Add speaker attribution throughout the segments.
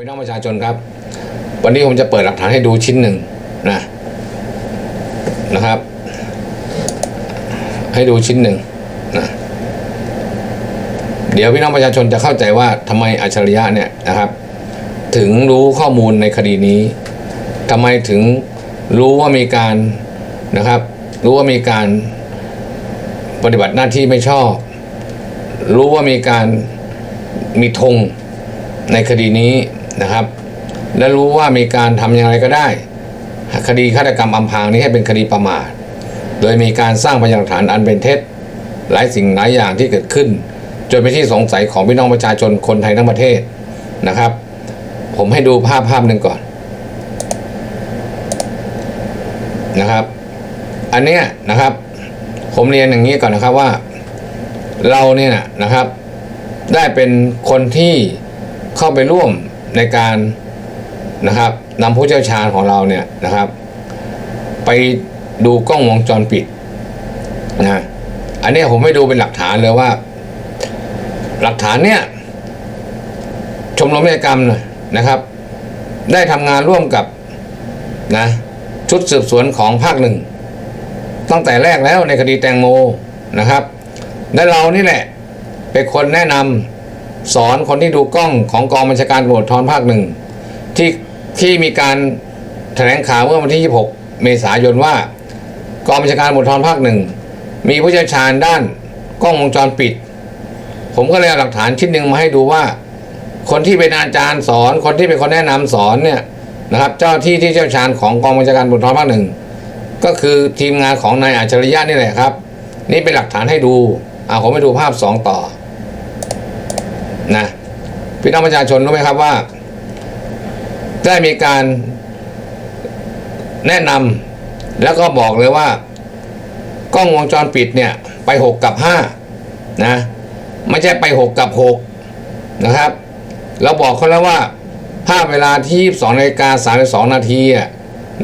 Speaker 1: พี่น้องประชาชนครับ วันนี้ผมจะเปิดหลักฐานให้ดูชิ้นหนึ่งนะนะครับ ให้ดูชิ้นหนึ่งนะเดี๋ยวพี่น้องประชาชนจะเข้าใจว่าทำไมอัจฉริยะเนี่ยนะครับ ถึงรู้ข้อมูลในคดีนี้ทำไมถึงรู้ว่ามีการนะครับ รู้ว่ามีการปฏิบัติหน้าที่ไม่ชอบ รู้ว่ามีการมีธงในคดีนี้ นะครับ และรู้ว่ามีการทำอย่างไรก็ได้ คดีฆาตกรรมอำพรางนี้ให้เป็นคดีประมาท โดยมีการสร้างพยานหลักฐานอันเป็นเท็จ หลายสิ่งหลายอย่างที่เกิดขึ้น จนเป็นที่สงสัยของพี่น้องประชาชนคนไทยทั้งประเทศนะครับ ผมให้ดูภาพภาพหนึ่งก่อนนะครับ อันเนี้ยนะครับ ผมเรียนอย่างนี้ก่อนนะครับว่า เราเนี่ยนะครับ ได้เป็นคนที่เข้าไปร่วม ในการนะครับนำผู้เชี่ยวชาญของเราเนี่ยนะครับ ไปดูกล้องวงจรปิดนะอันนี้ผมไม่ดูเป็นหลักฐานเลยว่า หลักฐานเนี่ยชมรมนิติกรรมนะครับ ได้ทำงานร่วมกับนะชุดสืบสวนของภาคหนึ่ง ตั้งแต่แรกแล้วในคดีแตงโมนะครับ และเรานี่แหละเป็นคนแนะนำ สอนคนที่ดูกล้องของกองบัญชาการตำรวจทรภาคหนึ่งที่ที่มีการแถลงข่าวเมื่อวันที่ 26 เมษายนว่ากองบัญชาการตำรวจทรภาคหนึ่งมีผู้เชี่ยวชาญด้านกล้องวงจรปิด ผมก็เลยเอาหลักฐานชิ้นหนึ่งมาให้ดูว่า คนที่เป็นอาจารย์สอน คนที่เป็นคนแนะนำสอนเนี่ยนะครับ เจ้าที่ที่เชี่ยวชาญของกองบัญชาการตำรวจทรภาคหนึ่งก็คือทีมงานของนายอัจฉริยะนี่แหละครับ นี่เป็นหลักฐานให้ดูอ่าผมไปดูภาพสองต่อ นะพี่น้องประชาชนรู้ไหมครับว่า ได้มีการแนะนำแล้วก็บอกเลยว่ากล้องวงจรปิดเนี่ยไปหกกับห้านะไม่ใช่ไปหกกับหกนะครับ เราบอกเขาแล้วว่าภาพเวลาที่2นาฬิกา32นาทีอะ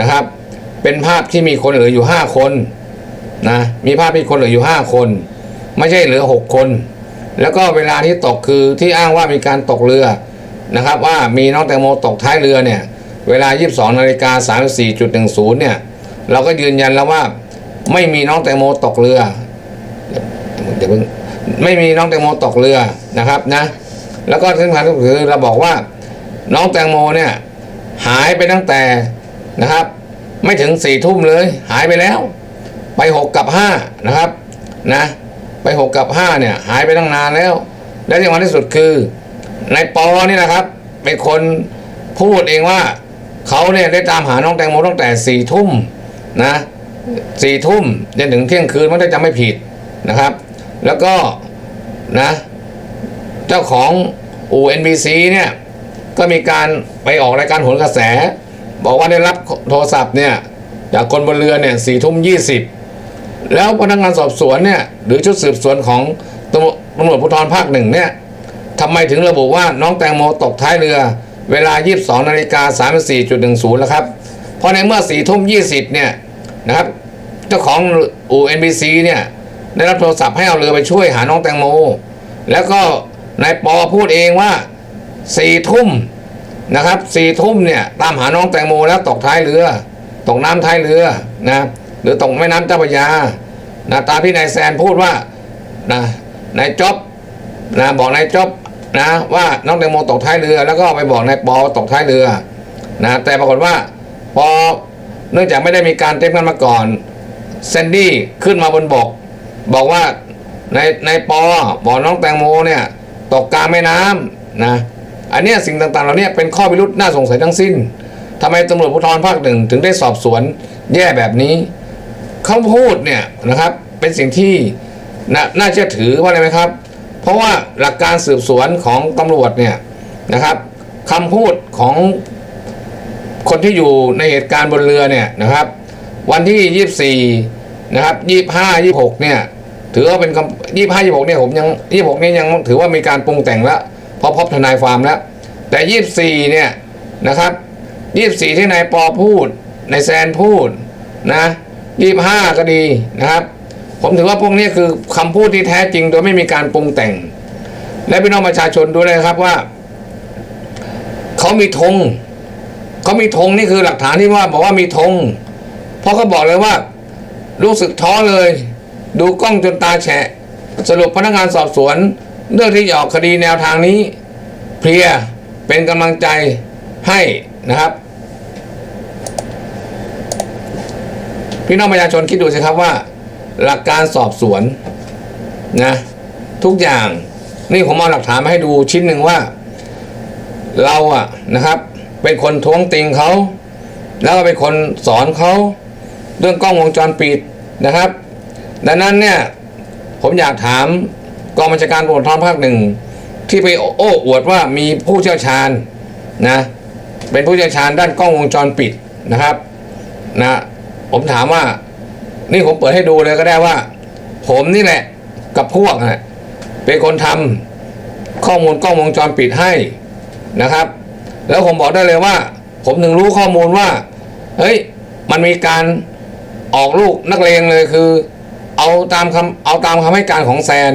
Speaker 1: นะครับ เป็นภาพที่มีคนเหลืออยู่ห้าคนนะมีภาพที่คนเหลืออยู่ห้าคน ไม่ใช่เหลือหกคน แล้วก็เวลาที่ตกคือที่อ้างว่ามีการตกเรือนะครับ ว่ามีน้องแตงโมตกท้ายเรือเนี่ยเวลา 22นาฬิกา34.10เนี่ยเราก็ยืนยันแล้วว่าไม่มีน้องแตงโมตกเรือเดี๋ยวเพิ่งไม่มีน้องแตงโมตกเรือนะครับนะแล้วก็สำคัญก็คือเราบอกว่าน้องแตงโมเนี่ยหายไปตั้งแต่นะครับ ไม่ถึงสี่ทุ่มเลย หายไปแล้ว ไปหกกับห้านะครับนะ ไปหกกับห้าเนี่ยหายไปตั้งนานแล้ว และที่สำคัญที่สุดคือนายปอนี่นะครับ เป็นคนพูดเองว่าเขาเนี่ยได้ตามหาน้องแตงโมตั้งแต่สี่ทุ่มนะสี่ทุ่มจนถึงเที่ยงคืนมันได้จำไม่ผิดนะครับ แล้วก็นะเจ้าของอู่ NBC เนี่ยก็มีการไปออกรายการโหนกระแส บอกว่าได้รับโทรศัพท์เนี่ยจากคนบนเรือเนี่ยสี่ทุ่มยี่สิบ แล้วพนักงานสอบสวนเนี่ยหรือชุดสืบสวนของตำรวจภูธรภาคหนึ่งเนี่ยทำไมถึงระบุว่าน้องแตงโมตกท้ายเรือ เวลา 22นาฬิกา34.10แล้วครับเพราะในเมื่อ4ทุ่ม20เนี่ยนะครับเจ้าของอู่ NBC เนี่ยได้รับโทรศัพท์ให้เอาเรือไปช่วยหาน้องแตงโม แล้วก็นายปอพูดเองว่าสี่ทุ่มนะครับสี่ทุ่มเนี่ยตามหาน้องแตงโมแล้วตกท้ายเรือ ตกน้ำท้ายเรือนะ หรือตกแม่น้ำเจ้าพระยานะตามที่นายแซนพูดว่านะนายจ๊อบนะบอกนายจ๊อบนะว่าน้องแตงโมตกท้ายเรือ แล้วก็ไปบอกนายปอตกท้ายเรือนะแต่ปรากฏว่าพอเนื่องจากไม่ได้มีการเต็มกันมาก่อนแซนดี้ขึ้นมาบนบก บอกว่าในในปอบอกน้องแตงโมเนี่ยตกกลางแม่น้ำนะอันเนี้ยสิ่งต่างๆเหล่านี้เป็นข้อพิรุษน่าสงสัยทั้งสิ้นทำไมตำรวจภูธรภาคหนึ่งถึงได้สอบสวนแย่แบบนี้ เขาพูดเนี่ยนะครับเป็นสิ่งที่น่าเชื่อถือว่าอะไรไหมครับ เพราะว่าหลักการสืบสวนของตำรวจเนี่ยนะครับคำพูดของคนที่อยู่ในเหตุการณ์บนเรือเนี่ยนะครับ วันที่ 24นะครับ25 26เนี่ยถือว่าเป็นคำยี่ห้ายี่หกเนี่ยผมยังยี่หกนี่ยังถือว่ามีการปรุงแต่งแล้วเพราะพบทนายความแล้ว แต่ยี่สี่เนี่ยนะครับยี่สี่ที่นายปอพูดนายแซนพูดนะ ยี่ห้าก็ดีนะครับ ผมถือว่าพวกนี้คือคำพูดที่แท้จริงโดยไม่มีการปรุงแต่ง และพี่น้องประชาชนดูเลยครับว่า เขามีธงเขามีธงนี่คือหลักฐานที่ว่าบอกว่ามีธงเพราะเขาบอกเลยว่า รู้สึกท้อเลย ดูกล้องจนตาแฉะ สรุปพนักงานสอบสวนเรื่องที่ออกคดีแนวทางนี้ เพลียเป็นกำลังใจให้นะครับ พี่น้องประชาชนคิดดูสิครับว่า หลักการสอบสวนนะทุกอย่างนี่ผมเอาหลักฐานมาให้ดูชิ้นหนึ่งว่า เราอะนะครับ เป็นคนท้วงติงเขาแล้วก็เป็นคนสอนเขาเรื่องกล้องวงจรปิดนะครับ ดังนั้นเนี่ยผมอยากถามกองบัญชาการตำรวจท้องภาคหนึ่งที่ไปโอ้อวดว่ามีผู้เชี่ยวชาญนะเป็นผู้เชี่ยวชาญด้านกล้องวงจรปิดนะครับนะ ผมถามว่า นี่ผมเปิดให้ดูเลยก็ได้ว่า ผมนี่แหละ กับพวกนะเป็นคนทำข้อมูลกล้องวงจรปิดให้นะครับ แล้วผมบอกได้เลยว่า ผมถึงรู้ข้อมูลว่าเฮ้ยมันมีการออกลูกนักเลงเลยคือ เอาตามคำเอาตามคำให้การของแซน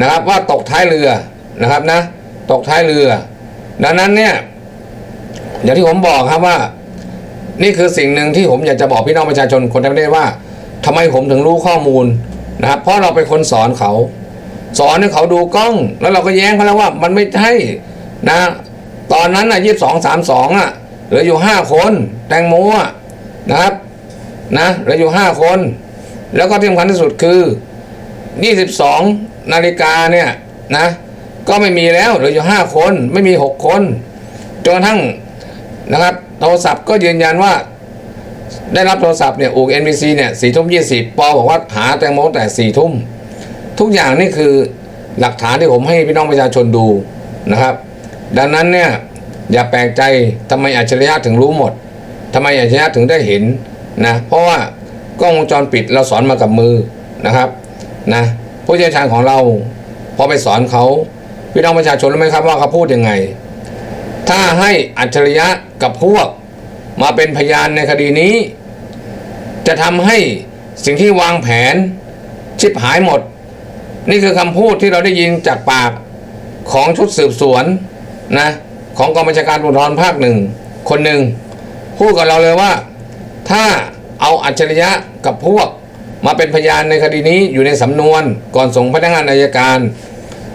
Speaker 1: นะครับ ว่าตกท้ายเรือนะครับนะ ตกท้ายเรือ ดังนั้นเนี่ยอย่างที่ผมบอกครับว่า นี่คือสิ่งหนึ่งที่ผมอยากจะบอกพี่น้องประชาชนคนทั้งประเทศว่าทำไมผมถึงรู้ข้อมูลนะครับเพราะเราเป็นคนสอนเขา สอนให้เขาดูกล้อง แล้วเราก็แย้งเขาแล้วว่ามันไม่ใช่นะ ตอนนั้นอะยี่สิบสองสามสองอะเหลืออยู่ห้าคน แตงโมอะนะครับนะเหลืออยู่ห้าคน แล้วก็ที่สำคัญที่สุดคือยี่สิบสองนาฬิกาเนี่ยนะก็ไม่มีแล้วเหลืออยู่ห้าคนไม่มีหกคนจนกระทั่งนะครับ ทรศัพท์ก็ยืนยันว่า ได้รับโทรศัพท์เนี่ยอูก NBC เนี่ยสี่ทุ่มยี่สิบปอบอกว่าหาแตงโมแต่สี่ทุ่มทุกอย่างนี่คือหลักฐานที่ผมให้พี่น้องประชาชนดูนะครับ ดังนั้นเนี่ยอย่าแปลกใจทำไมอัจฉริยะถึงรู้หมดทำไมอัจฉริยะถึงได้เห็นนะเพราะว่ากล้องวงจรปิดเราสอนมากับมือนะครับนะผู้เชี่ยวชาญของเราพอไปสอนเขาพี่น้องประชาชนรู้ไหมครับว่าเขาพูดยังไง ถ้าให้อัจฉริยะกับพวกมาเป็นพยานในคดีนี้ จะทำให้สิ่งที่วางแผนชิบหายหมด นี่คือคำพูดที่เราได้ยินจากปากของชุดสืบสวนนะของกองบัญชาการตำรภาคหนึ่งคนหนึ่งพูดกับเราเลยว่า ถ้าเอาอัจฉริยะกับพวกมาเป็นพยานในคดีนี้อยู่ในสำนวนก่อนส่งพนักงานอายการ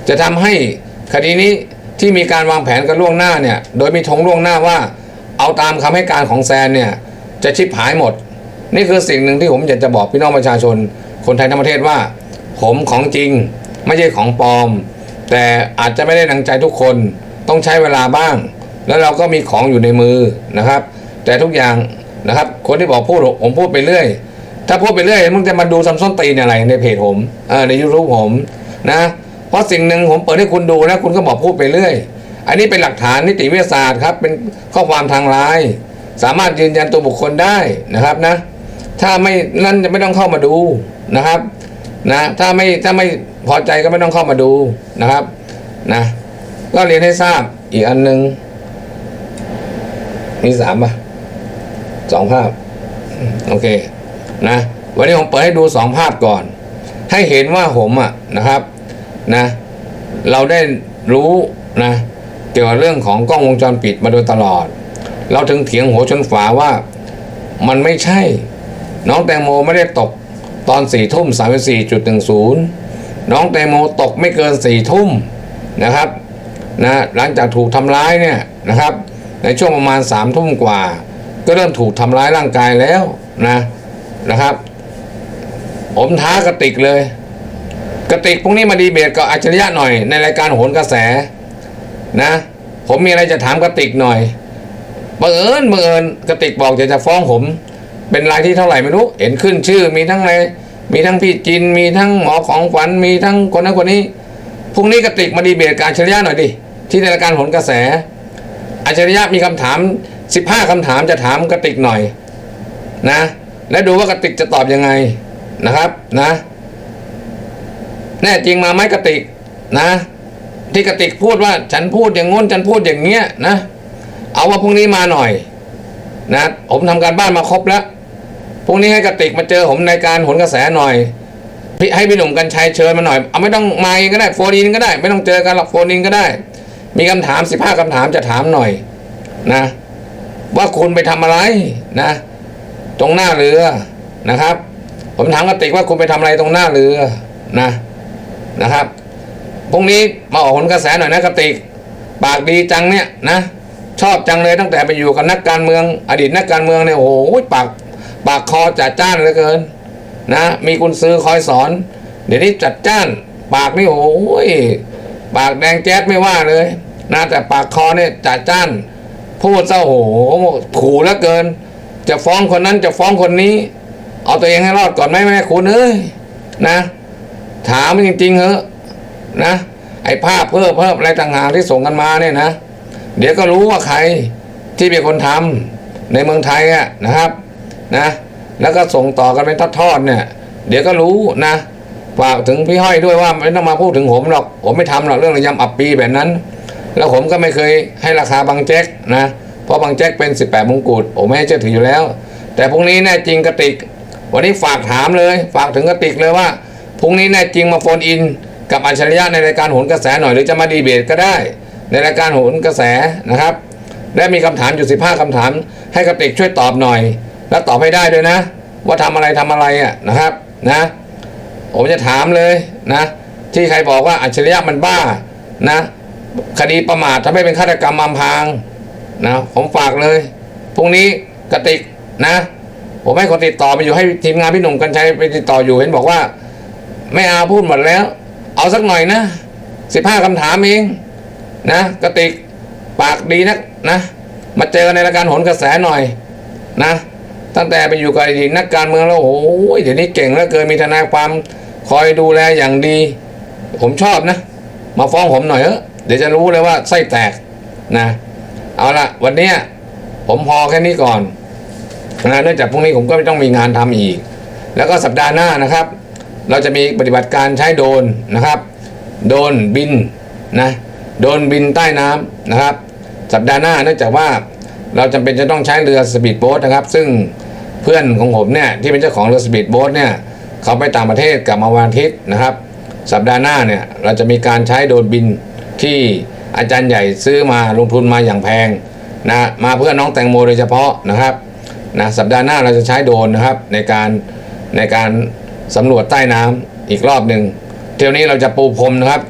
Speaker 1: จะทำให้คดีนี้ ที่มีการวางแผนกันล่วงหน้าเนี่ย โดยมีธงล่วงหน้าว่า เอาตามคำให้การของแซนเนี่ยจะชิบหายหมด นี่คือสิ่งหนึ่งที่ผมอยากจะบอกพี่น้องประชาชน คนไทยทั้งประเทศว่า ผมของจริงไม่ใช่ของปลอม แต่อาจจะไม่ได้ดังใจทุกคนต้องใช้เวลาบ้าง แล้วเราก็มีของอยู่ในมือนะครับ แต่ทุกอย่างนะครับ คนที่บอกพูดผมพูดไปเรื่อย ถ้าพูดไปเรื่อยมึงจะมาดูซัมซุนตีนอะไรในเพจผมในยูทูบผมนะ เพราะสิ่งหนึ่งผมเปิดให้คุณดูนะคุณก็บอกพูดไปเรื่อย อันนี้เป็นหลักฐานนิติวิทยาศาสตร์ครับ เป็นข้อความทางไลน์สามารถยืนยันตัวบุคคลได้นะครับนะ ถ้าไม่นั่นจะไม่ต้องเข้ามาดูนะครับนะถ้าไม่ถ้าไม่พอใจก็ไม่ต้องเข้ามาดูนะครับนะก็เรียนให้ทราบอีกอันหนึ่งมีสามป่ะสองภาพ โอเคนะวันนี้ผมเปิดให้ดูสองภาพก่อน ให้เห็นว่าผมอะนะครับ นะ เราได้รู้นะเกี่ยวกับเรื่องของกล้องวงจรปิดมาโดยตลอด เราถึงเถียงหัวชนฝาว่ามันไม่ใช่ น้องแตงโมไม่ได้ตกตอนสี่ทุ่มสามสี่จุดหนึ่งศูนย์น้องแตงโมตกไม่เกินสี่ทุ่มนะครับนะหลังจากถูกทำร้ายเนี่ยนะครับ ในช่วงประมาณสามทุ่มกว่า ก็เริ่มถูกทำร้ายร่างกายแล้วนะนะครับ ผมท้ากระติกเลย กระติกพรุ่งนี้มาดีเบตกับอัจฉริยะหน่อย ในรายการโหนกระแสนะ ผมมีอะไรจะถามกระติกหน่อยบังเอิญบังเอิญกระติกบอกจะจะฟ้องผม เป็นรายที่เท่าไหร่ไม่รู้ เห็นขึ้นชื่อมีทั้งอะไรมีทั้งพี่จิน มีทั้งหมอของฝันมีทั้งคนนั้นคนนี้พรุ่งนี้กระติกมาดีเบตกับอัจฉริยะหน่อยดิที่ในรายการโหนกระแสอัจฉริยะมีคำถาม 15คำถามจะถามกระติกหน่อยนะ และดูว่ากระติกจะตอบยังไงนะครับนะ แน่จริงมาไหมกระติกนะ ที่กระติกพูดว่าฉันพูดอย่างง้นฉันพูดอย่างเงี้ยนะ เอาว่าพรุ่งนี้มาหน่อยนะผมทำการบ้านมาครบแล้วพรุ่งนี้ให้กระติกมาเจอผมในการหนกระแสหน่อยพี่ให้พี่หนุ่มกัญชัยเชิญมาหน่อย เอาไม่ต้องมาเองก็ได้โฟนอินก็ได้ ไม่ต้องเจอกันหรอกโฟนอินก็ได้ มีคำถามสิบห้าคำถามจะถามหน่อยนะ ว่าคุณไปทำอะไรนะ ตรงหน้าเรือนะครับ ผมถามกติกว่าคุณไปทำอะไรตรงหน้าเรือนะ นะครับพรุ่งนี้มาออกผลกระแสหน่อยนะกติกปากดีจังเนี่ยนะชอบจังเลยตั้งแต่ไปอยู่กับนักการเมือง อดีตนักการเมืองเนี่ยโอ้โหปากปากคอจัดจ้านเหลือเกิน นะมีคุณซื้อคอยสอน เดี๋ยวนี้จัดจ้าน ปากนี่โอ้ยปากแดงแจ๊ดไม่ว่าเลยนะแต่ปากคอเนี่ยจัดจ้านพูดเศร้าโหขู่เหลือเกิน จะฟ้องคนนั้นจะฟ้องคนนี้ เอาตัวเองให้รอดก่อนไหมแม่คุณเอ้ยนะ ถามจริงๆเหอะนะไอ้ภาพเพิ่มเพิ่มอะไรต่างหากที่ส่งกันมาเนี่ยนะเดี๋ยวก็รู้ว่าใครที่เป็นคนทำในเมืองไทยอะนะครับนะ แล้วก็ส่งต่อกันเป็นทอดๆเนี่ย เดี๋ยวก็รู้นะฝากถึงพี่ห้อยด้วยว่าไม่ต้องมาพูดถึงผมหรอกผมไม่ทำหรอกเรื่องระยำอับปีแบบนั้น แล้วผมก็ไม่เคยให้ราคาบางแจ็คนะเพราะบางแจ็คเป็น 18มงกุฎผมไม่ให้เชื่อถืออยู่แล้ว แต่พรุ่งนี้แน่จริงกระติก วันนี้ฝากถามเลย ฝากถึงกระติกเลยว่า พรุ่งนี้แน่จริงมาโฟนอิน กับอัจฉริยะในรายการโหนกระแสหน่อยหรือจะมาดีเบตก็ได้ ในรายการโหนกระแสนะครับ และมีคำถามอยู่ 15คำถาม ให้กระติกช่วยตอบหน่อย แล้วตอบให้ได้ด้วยนะ ว่าทำอะไรทำอะไรอะนะครับนะผมจะถามเลยนะ ที่ใครบอกว่าอัจฉริยะมันบ้านะ คดีประมาททำให้เป็นฆาตกรรมอำพรางนะผมฝากเลยพรุ่งนี้กระติกนะ ผมให้คนติดต่อไปอยู่ให้ทีมงานพี่หนุ่มกัญชัยไปติดต่ออยู่เห็นบอกว่า ไม่เอาพูดหมดแล้ว เอาสักหน่อยนะสิบห้าคำถามเองนะกระติกปากดีนักนะ มาเจอกันในรายการโหนกระแสหน่อยนะ ตั้งแต่ไปอยู่กับอดีตนักการเมืองแล้วโอ้ยเดี๋ยวนี้เก่งเหลือเกินมีทนายความคอยดูแลอย่างดี ผมชอบนะ มาฟ้องผมหน่อยเออเดี๋ยวจะรู้เลยว่าไส้แตกนะ เอาละวันนี้ผมพอแค่นี้ก่อนนะเนื่องจากพรุ่งนี้ผมก็ไม่ต้องมีงานทำอีก แล้วก็สัปดาห์หน้านะครับ เราจะมีปฏิบัติการใช้โดนนะครับ โดนบินนะโดนบินใต้น้ำนะครับ สัปดาห์หน้าเนื่องจากว่าเราจำเป็นจะต้องใช้เรือสปีดโบ๊ทนะครับ ซึ่งเพื่อนของผมเนี่ยที่เป็นเจ้าของเรือสปีดโบ๊ทเนี่ยเขาไปต่างประเทศกลับมาวันอาทิตย์นะครับ สัปดาห์หน้าเนี่ยเราจะมีการใช้โดนบินที่อาจารย์ใหญ่ซื้อมาลงทุนมาอย่างแพงนะมาเพื่อน้องแตงโมโดยเฉพาะนะครับนะสัปดาห์หน้าเราจะใช้โดนนะครับในการในการ สำรวจใต้น้ำอีกรอบหนึ่งเที่ยวนี้เราจะปูพรมนะครับ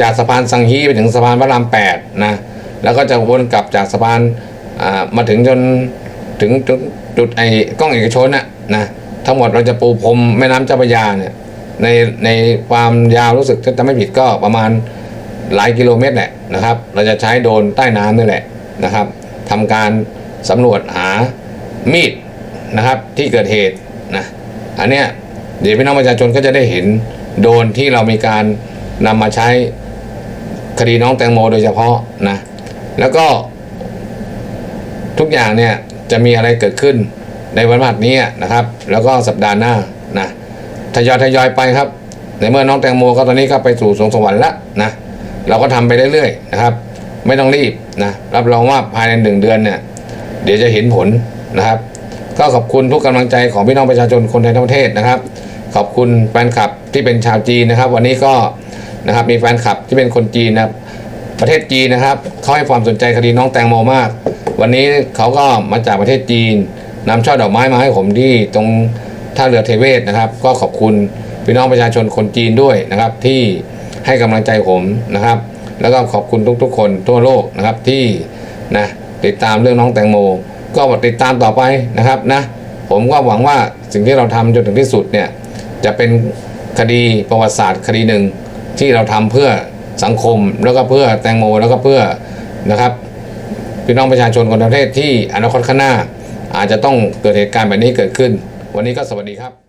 Speaker 1: จากสะพานสังฮีไปถึงสะพานพระรามแปดนะแล้วก็จะวนกลับจากสะพานมาถึงจนถึงจุดไอ้กล้องเอกชนน่ะนะทั้งหมดเราจะปูพรมแม่น้ำเจ้าพระยาเนี่ยในในความยาวรู้สึกถ้าจะไม่ผิดก็ประมาณหลายกิโลเมตรแหละนะครับ เราจะใช้โดนใต้น้ำนี่แหละนะครับทำการสำรวจหามีดนะครับที่เกิดเหตุนะอันเนี้ย เดี๋ยวพี่น้องประชาชนก็จะได้เห็นโดนที่เรามีการนำมาใช้คดีน้องแตงโมโดยเฉพาะนะ แล้วก็ทุกอย่างเนี่ยจะมีอะไรเกิดขึ้นในวันพฤหัสนี้นะครับ แล้วก็สัปดาห์หน้านะทยอยทยอยไปครับ ในเมื่อน้องแตงโมก็ตอนนี้ก็ไปสู่สวงสวรรค์แล้วนะเราก็ทำไปเรื่อยๆนะครับ ไม่ต้องรีบนะรับรองว่าภายในหนึ่งเดือนเนี่ย เดี๋ยวจะเห็นผลนะครับ ก็ขอบคุณทุกกำลังใจของพี่น้องประชาชนคนไทยทั้งประเทศนะครับ ขอบคุณแฟนคลับที่เป็นชาวจีนนะครับ วันนี้ก็นะครับมีแฟนคลับที่เป็นคนจีนนะครับประเทศจีนนะครับเขาให้ความสนใจคดีน้องแตงโมมาก วันนี้เขาก็มาจากประเทศจีนนำช่อดอกไม้มาให้ผมที่ตรงท่าเรือเทเวศนะครับ ก็ขอบคุณพี่น้องประชาชนคนจีนด้วยนะครับ ที่ให้กำลังใจผมนะครับ แล้วก็ขอบคุณทุกๆ คนทั่วโลกนะครับที่นะติดตามเรื่องน้องแตงโม ก็ติดตามต่อไปนะครับนะผมก็หวังว่าสิ่งที่เราทำจนถึงที่สุดเนี่ยจะเป็นคดีประวัติศาสตร์คดีหนึ่งที่เราทำเพื่อสังคมแล้วก็เพื่อแตงโมแล้วก็เพื่อนะครับพี่น้องประชาชนคนทั้งประเทศที่อนาคตข้างหน้า อาจจะต้องเกิดเหตุการณ์แบบนี้เกิดขึ้น วันนี้ก็สวัสดีครับ